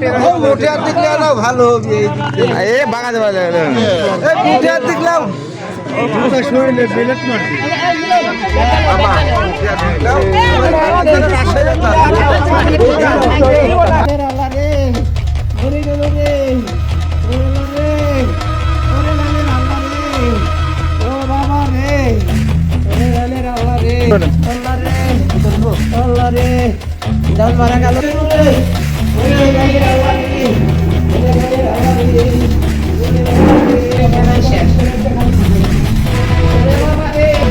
মোটার দিক নাও ভালো হবে। এ মোটার দিক নাও বাবা, মোটার। আমাদের রাস্তায় যেতে হবে।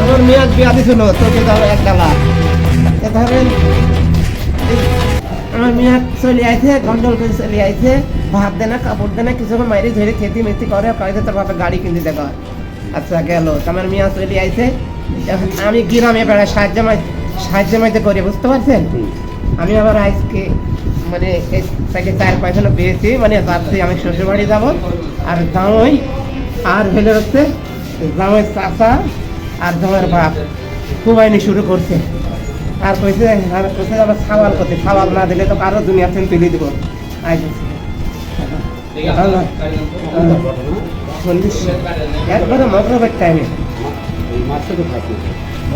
আমার মেয়াদ বিয়া দিছিল তোকে ধর এক ডালা। ধরেন আমার মেয়াদ চলে আইছে গন্ডল করে চলে আইছে। ভাত দেয় না কাপড় দেয় না কিছুক্ষণ মাইরে ধরে খেতে মেতি করে কয়েছে তোর বাপে গাড়ি কিনতে দেখা আচ্ছা গেল। আমার মেয়াদ চলে আইছে। আমি গ্রামে বেড়াই সাহায্য সাহায্য মাইতে করি বুঝতে পারছেন? আমি আবার আজকে মানে থেকে চার পয়সা পেয়েছি মানে ভাবছি আমি শ্বশুর বাড়ি যাব। আর জামাই, আর হলে হচ্ছে জামাই চাষা আর জামাইয়ের বাপ। খুবাইনি শুরু করছে। আর কইছে আর কইছে আবার সাওয়াল করতে সাওয়াল না দিলে তো কারও দুনিয়া থেকে তুলে দিব। আজ একবারে মগরবের টাইমে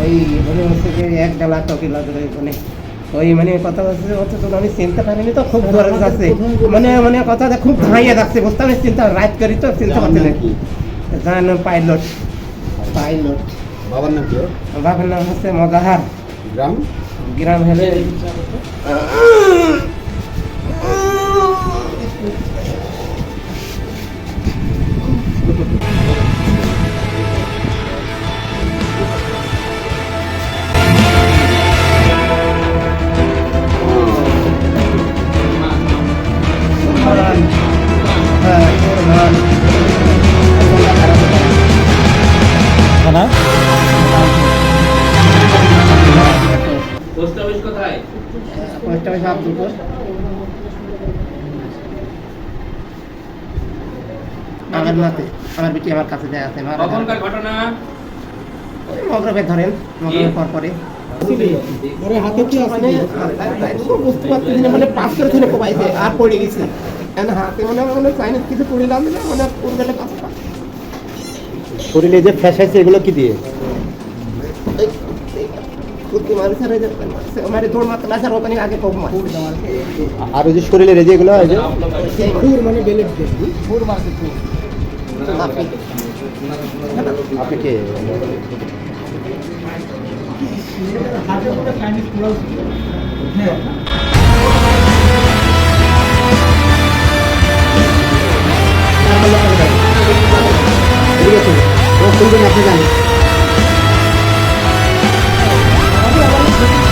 ওই মানে হচ্ছে যে এক ডালা টকিলা ধরে মানে ওই মানে কথা হচ্ছে তো আমি চিনতে পারিনি তো খুব দূরে যাচ্ছে। মানে মানে কথাটা খুব ধাইয়া যাচ্ছে বুঝতে আমি চিন্তা রাইট করি তো চিন্তা করতে না জান পাইলট। পাইলট। বাবার নাম কি? বাবার নাম হচ্ছে মজাহার। গ্রাম? গ্রাম হলে পোস্ট অফিস কোথায়? Post office Abdulpur. আমার নাতে আমার বেটি আমার কাছে যায় আছে মারা কখনকার ঘটনা? মগরবে ধরেন মগরবের পর পরে মানে বুঝতে পারতেছি না, মানে পাস করে ছিল কোবাইছে আর পড়ে গেছে। হাতে মানে মানে চাইনিজ কিছু পড়িলাম না মানে পুরো গেলে পাঁচটা শরীরে যে ফ্যাসাইছে এগুলো কি দিয়ে? আর ওই যে মানে শরীরে রেজে এগুলো মানে বেলেট আপনি আপনি কে? ও Sembilan. Tapi awalnya sudah.